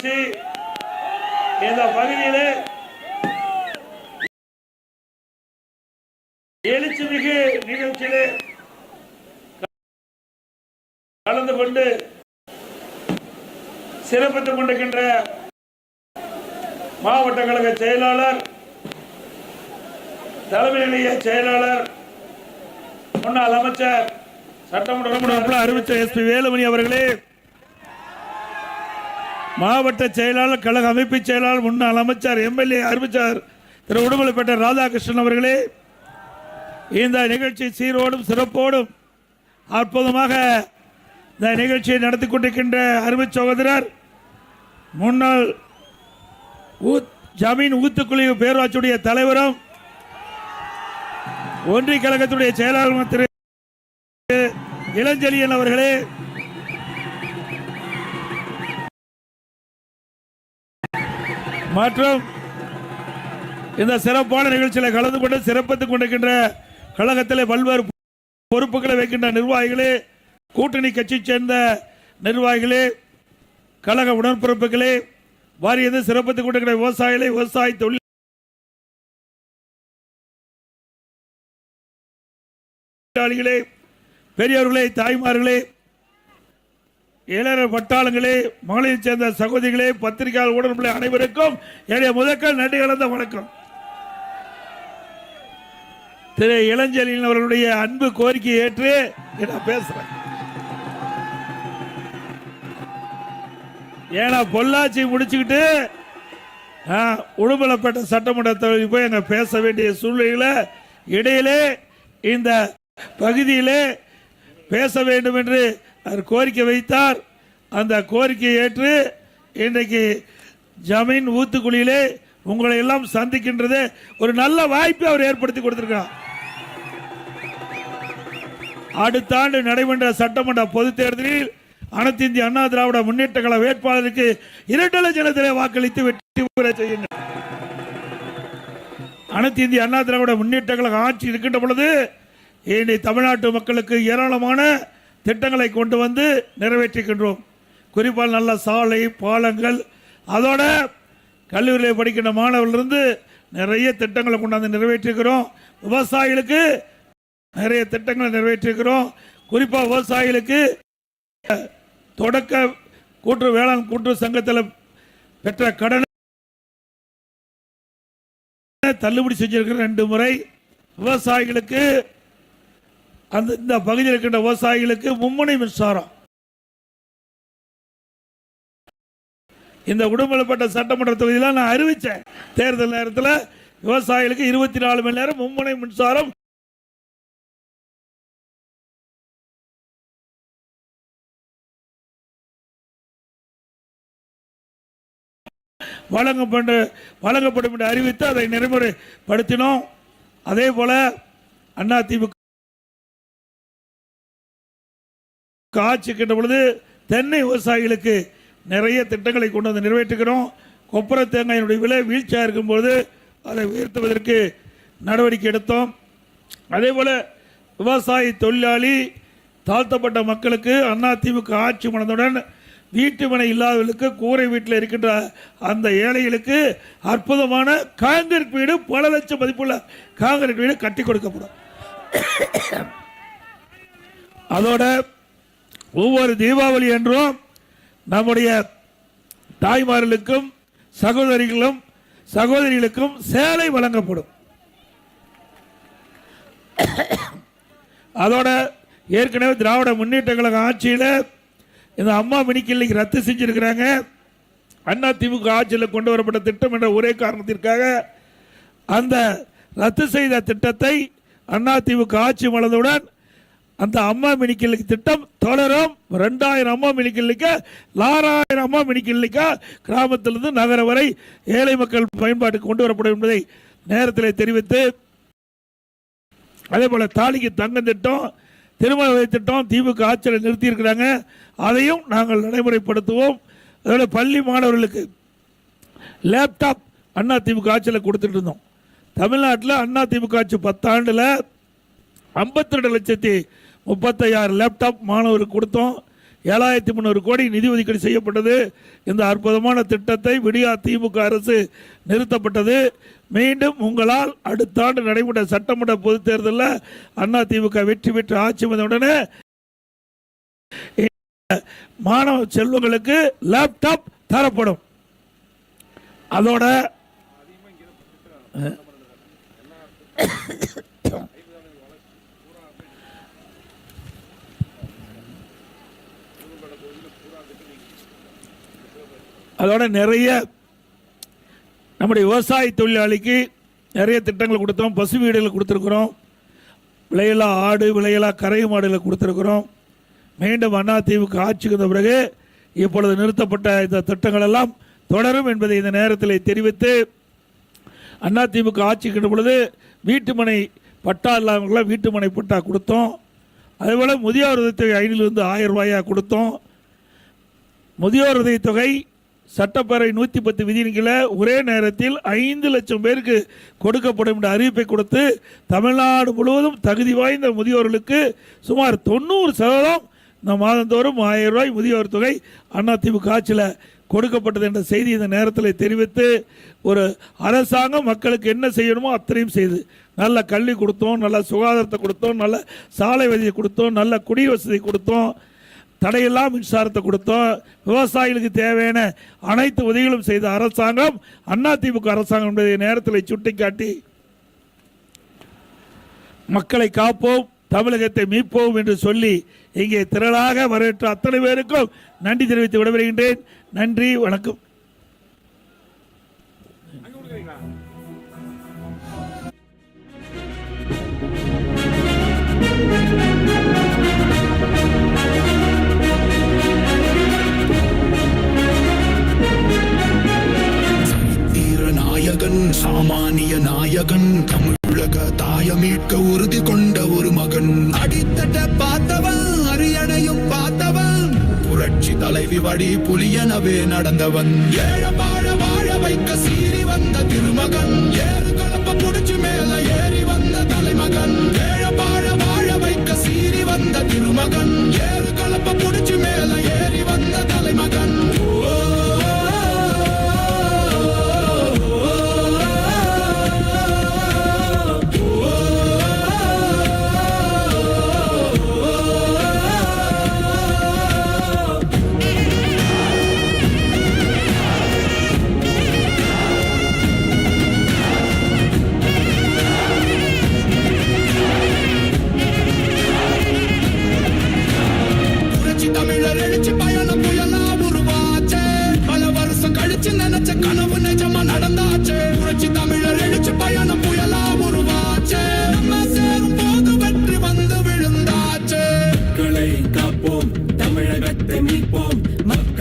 வச்சு இந்த பகுதியிலே எழுச்சி மிகு நிகழ்ச்சியிலே கலந்து கொண்டு சிறப்பித்துக் கொண்டிருக்கின்ற மாவட்ட கழக செயலாளர் தலைமை நிலைய செயலாளர் முன்னாள் அமைச்சர் சட்டமன்ற அறிவித்த எஸ் பி வேலுமணி அவர்களே மாவட்ட செயலாளர் கழக அமைப்பு செயலாளர் முன்னாள் அமைச்சர் எம்எல்ஏ அறிவிச்சார் திரு உடுமலைப்பேட்டை ராதாகிருஷ்ணன் அவர்களே இந்த நிகழ்ச்சி சீரோடும் சிறப்போடும் அற்புதமாக இந்த நிகழ்ச்சியை நடத்தி கொண்டிருக்கின்ற அருமை சகோதரர் முன்னாள் ஊத் ஜமீன் ஊத்துக்குழி பேரூராட்சியுடைய தலைவரும் ஒன்றிய கழகத்துடைய செயலாளர் திரு இளஞ்செழியன் அவர்களே மற்றும். இந்த சிறப்பான நிகழ்ச்சியில் கலந்து கொண்டு சிறப்பித்துக் கொண்டிருக்கின்ற கழகத்தில் பல்வேறு பொறுப்புகளை வைக்கின்ற நிர்வாகிகளே கூட்டணி கட்சி சேர்ந்த நிர்வாகிகளே கழக உடன்பிறப்புகளே வாரியது சிறப்பித்துக் கொண்டிருக்கிற விவசாயிகளே விவசாய தொழில் தொழிலாளிகளே பெரியவர்களே தாய்மார்களே இளைஞர் பட்டாளங்களே மகளிரை சேர்ந்த சகோதரிகளே பத்திரிகையாளர் உடன்பிள்ளை அனைவருக்கும் என்னுடைய முதற்கள் நன்றி கலந்த வணக்கம். திரு இளஞ்சலின் அவர்களுடைய அன்பு கோரிக்கையை ஏற்று நான் பேசுறேன். ஏன்னா பொள்ளாச்சி முடிச்சுக்கிட்டு ஆ, உடுமலைப்பேட்டை சட்டமன்ற போய் என்னை பேச வேண்டிய சூழ்நிலையில் இடையிலே இந்த பகுதியிலே பேச வேண்டும் என்று அவர் கோரிக்கை வைத்தார். அந்த கோரிக்கையை ஏற்று இன்றைக்கு ஜமீன் ஊத்துக்குழியிலே உங்களை எல்லாம் சந்திக்கின்றது ஒரு நல்ல வாய்ப்பை அவர் ஏற்படுத்தி கொடுத்திருக்கிறார். அடுத்த ஆண்டு நடைபெற்ற சட்டமன்ற பொதுத் தேர்தலில் அனைத்து இந்திய அண்ணா திராவிட முன்னேற்ற கழக வேட்பாளருக்கு இரண்டு லட்சத்திலே வாக்களித்து வெற்றி பெற செய்யுங்கள் அனைத்து இந்திய அண்ணா திராவிட முன்னேற்ற கழக ஆட்சி இருக்கின்ற பொழுது இனி தமிழ்நாட்டு மக்களுக்கு ஏராளமான திட்டங்களை கொண்டு வந்து நிறைவேற்றுகின்றோம். குறிப்பாக நல்ல சாலை பாலங்கள் அதோட கல்லூரியில் படிக்கின்ற மாணவர்களிருந்து நிறைய திட்டங்களை கொண்டாந்து நிறைவேற்றிருக்கிறோம் விவசாயிகளுக்கு நிறைய திட்டங்களை நிறைவேற்றிருக்கிறோம் குறிப்பாக விவசாயிகளுக்கு தொடக்க கூட்டு வேளாண் கூட்டு சங்கத்தில் பெற்ற கடனை தள்ளுபடி செஞ்சிருக்கிற ரெண்டு முறை விவசாயிகளுக்கு அந்த இந்த பகுதியில் இருக்கின்ற விவசாயிகளுக்கு மும்முனை மின்சாரம். இந்த உடுமலைப்பட்ட சட்டமன்ற தொகுதியில் நான் அறிவித்தேன் தேர்தல் நேரத்தில் விவசாயிகளுக்கு இருபத்தி நாலு மணி நேரம் மும்முனை மின்சாரம் வழங்கப்பட்டு வழங்கப்படும் என்று அறிவித்து அதை நெறிமுறைப்படுத்தினோம் அதே போல அதிமுக காய்ச்சிக்கின்ற பொழுது தென்னை விவசாயிகளுக்கு நிறைய திட்டங்களை கொண்டு வந்து நிறைவேற்றுகிறோம். கொப்பரை தேங்காயினுடைய விலை வீழ்ச்சியாக இருக்கும்போது அதை உயர்த்துவதற்கு நடவடிக்கை எடுத்தோம். அதே போல விவசாய தொழிலாளி தாழ்த்தப்பட்ட மக்களுக்கு அதிமுக ஆட்சி மனதுடன் வீட்டு மனை இல்லாதவர்களுக்கு கூரை வீட்டில் இருக்கின்ற அந்த ஏழைகளுக்கு அற்புதமான காங்கிரீட் வீடு பல லட்சம் மதிப்புள்ள காங்கிரீட் வீடு கட்டி கொடுக்கப்படும். அதோட ஒவ்வொரு தீபாவளி என்றும் நம்முடைய தாய்மார்களுக்கும் சகோதரிகளும் சகோதரிகளுக்கும் சேலை வழங்கப்படும். அதோட ஏற்கனவே திராவிட முன்னேற்ற கழக ஆட்சியில் இந்த அம்மா மினிக்கிள்ளைக்கு ரத்து செஞ்சுருக்கிறாங்க. அண்ணா திமுக ஆட்சியில் கொண்டு வரப்பட்ட திட்டம் என்ற ஒரே காரணத்திற்காக அந்த ரத்து செய்த திட்டத்தை அண்ணா திமுக ஆட்சி மலர்ந்தவுடன் அந்த அம்மா மினிக்கிள்ளிக்கு திட்டம் தொடரும். ரெண்டாயிரம் அம்மா மினிக்கல்லுக்கு லாறாயிரம் அம்மா மினிக்கல்லுக்கு கிராமத்திலிருந்து நகரம் வரை ஏழை மக்கள் பயன்பாட்டுக்கு கொண்டு வரப்படும் என்பதை நேரத்தில் தெரிவித்து அதே போல தாலிக்கு தங்கம் திட்டம் திருமண வயது திட்டம் திமுக ஆட்சியில் நிறுத்தியிருக்கிறாங்க. அதையும் நாங்கள் நடைமுறைப்படுத்துவோம். அதோட பள்ளி மாணவர்களுக்கு லேப்டாப் அண்ணா திமுக ஆட்சியில் கொடுத்துட்டு இருந்தோம். தமிழ்நாட்டில் அண்ணா திமுக ஆட்சி பத்தாண்டில் ஐம்பத்தி ரெண்டு லட்சத்தி முப்பத்தையாயிரம் லேப்டாப் மாணவருக்கு கொடுத்தோம். ஏழாயிரத்தி முந்நூறு கோடி நிதி ஒதுக்கீடு செய்யப்பட்டது. இந்த அற்புதமான திட்டத்தை விடியா திமுக அரசு நிறுத்தப்பட்டது. மீண்டும் உங்களால் அடுத்த ஆண்டு நடைபெற்ற சட்டமன்ற பொதுத் தேர்தலில் அண்ணா திமுக வெற்றி பெற்று ஆட்சி வந்தவுடனே மாணவ செல்வங்களுக்கு லேப்டாப் தரப்படும். அதோட அதோட நிறைய நம்முடைய விவசாய தொழிலாளிக்கு நிறைய திட்டங்கள் கொடுத்தோம். பசு வீடுகள் கொடுத்துருக்குறோம். விளையலா ஆடு விளையலா கரை மாடுகளை கொடுத்துருக்குறோம். மீண்டும் அண்ணா தீவுக்கு ஆட்சிக்கு வந்த பிறகு இப்பொழுது நிறுத்தப்பட்ட இந்த திட்டங்கள் எல்லாம் தொடரும் என்பதை இந்த நேரத்தில் தெரிவித்து அண்ணா ஆட்சி கிட்ட பொழுது வீட்டுமனை பட்டா இல்லாதவங்களாம் வீட்டுமனை பட்டா கொடுத்தோம். அதேபோல் முதியோர் உதவித்தொகை ஐநூறுலேருந்து ஆயிரம் ரூபாயாக கொடுத்தோம். முதியோர் உதவித்தொகை சட்டப்பேரவை நூற்றி பத்து விதியின் கீழே ஒரே நேரத்தில் ஐந்து லட்சம் பேருக்கு கொடுக்கப்படும் என்ற அறிவிப்பை கொடுத்து தமிழ்நாடு முழுவதும் தகுதி வாய்ந்த முதியோர்களுக்கு சுமார் தொண்ணூறு சதவீதம் இந்த மாதந்தோறும் ஆயிரம் ரூபாய் முதியோர் தொகை அதிமுக ஆட்சியில் கொடுக்கப்பட்டது என்ற செய்தி இந்த நேரத்தில் தெரிவித்து ஒரு அரசாங்கம் மக்களுக்கு என்ன செய்யணுமோ அத்தனையும் செய்து நல்ல கல்வி கொடுத்தோம் நல்ல சுகாதாரத்தை கொடுத்தோம் நல்ல சாலை வசதி கொடுத்தோம் நல்ல குடி வசதி கொடுத்தோம். தடையெல்லாம் மின்சாரத்தை கொடுத்தோம். விவசாயிகளுக்கு தேவையான அனைத்து உதவிகளும் செய்த அரசாங்கம் அதிமுக அரசாங்கம் என்பதை நேரத்தில் சுட்டிக்காட்டி மக்களை காப்போம் தமிழகத்தை மீட்போம் என்று சொல்லி இங்கே திரளாக வரவேற்ற அத்தனை பேருக்கும் நன்றி தெரிவித்து விடைபெறுகின்றேன். நன்றி வணக்கம். நிற்க உறுதி கொண்ட ஒரு மகன். அடித்தட்ட பார்த்தவன் அரியணையும் பார்த்தவன். புரட்சி தலைவி வழி புலியனவே நடந்தவன். ஏழ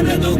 Canada,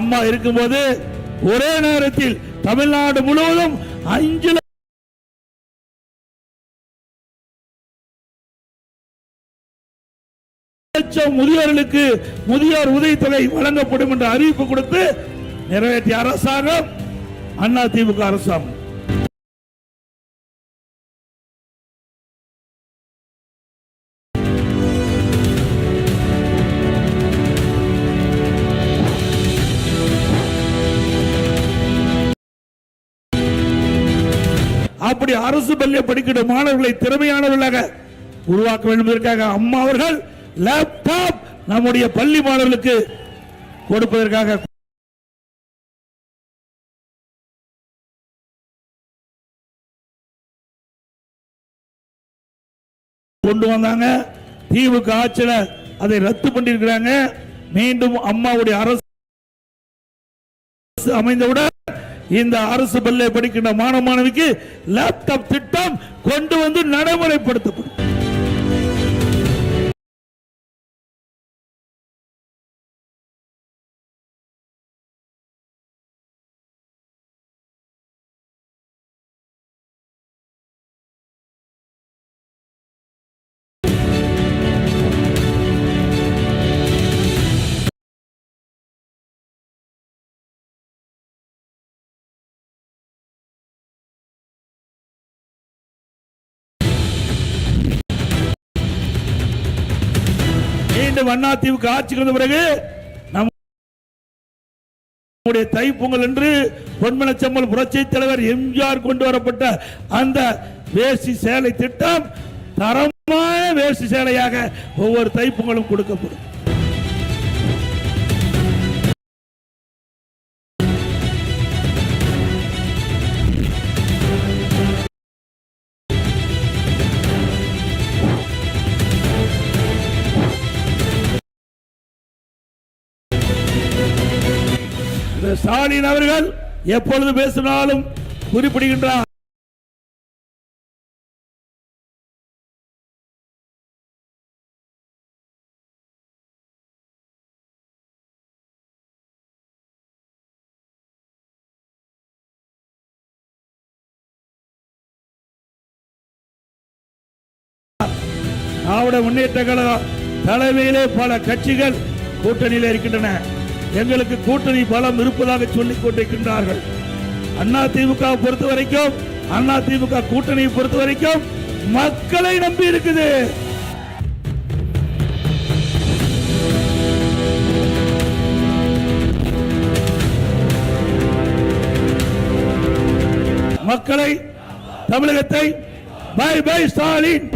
அம்மா இருக்கும்போது ஒரே நேரத்தில் தமிழ்நாடு முழுவதும் அஞ்சு லட்சம் முதியோர்களுக்கு முதியோர் உதவித்தொகை வழங்கப்படும் என்ற அறிவிப்பு கொடுத்து நிறைவேற்றிய அரசாங்கம் அதிமுக அரசாங்கம். அப்படி அரசு பள்ளியை படிக்கிற மாணவர்களை திறமையானவர்களாக உருவாக்க வேண்டும் அம்மா அவர்கள் லேப்டாப் நம்முடைய பள்ளி மாணவர்களுக்கு கொடுப்பதற்காக கொண்டு வந்தாங்க. திமுக ஆட்சியில் அதை ரத்து பண்ணியிருக்கிறாங்க. மீண்டும் அம்மாவுடைய அரசு அமைந்தவுடன் இந்த அரசு பள்ளியை படிக்கின்ற மாணவ மாணவிக்கு லேப்டாப் திட்டம் கொண்டு வந்து நடைமுறைப்படுத்தப்படும். மீண்டும் அண்ணா ஆட்சிக்கு வந்த பிறகு நம்முடைய தைப்பொங்கல் என்று பொன்மனச்சம்மல் புரட்சி தலைவர் எம்ஜிஆர் கொண்டு வரப்பட்ட அந்த வேஷ்டி சேலை திட்டம் தரமான வேஷ்டி சேலையாக ஒவ்வொரு தைப்பொங்கலும் கொடுக்கப்படும். ஸ்டாலின் அவர்கள் எப்பொழுது பேசினாலும் குறிப்பிடுகின்றார். திராவிட முன்னேற்ற கழக தலைமையிலே பல கட்சிகள் கூட்டணியில் இருக்கின்றன. எங்களுக்கு கூட்டணி பலம் இருப்பதாக சொல்லிக் கொண்டிருக்கின்றார்கள். அண்ணா திமுக பொறுத்த வரைக்கும் அண்ணா திமுக கூட்டணியை பொறுத்த வரைக்கும் மக்களை நம்பி இருக்குது. மக்களை தமிழகத்தை பை பை ஸ்டாலின்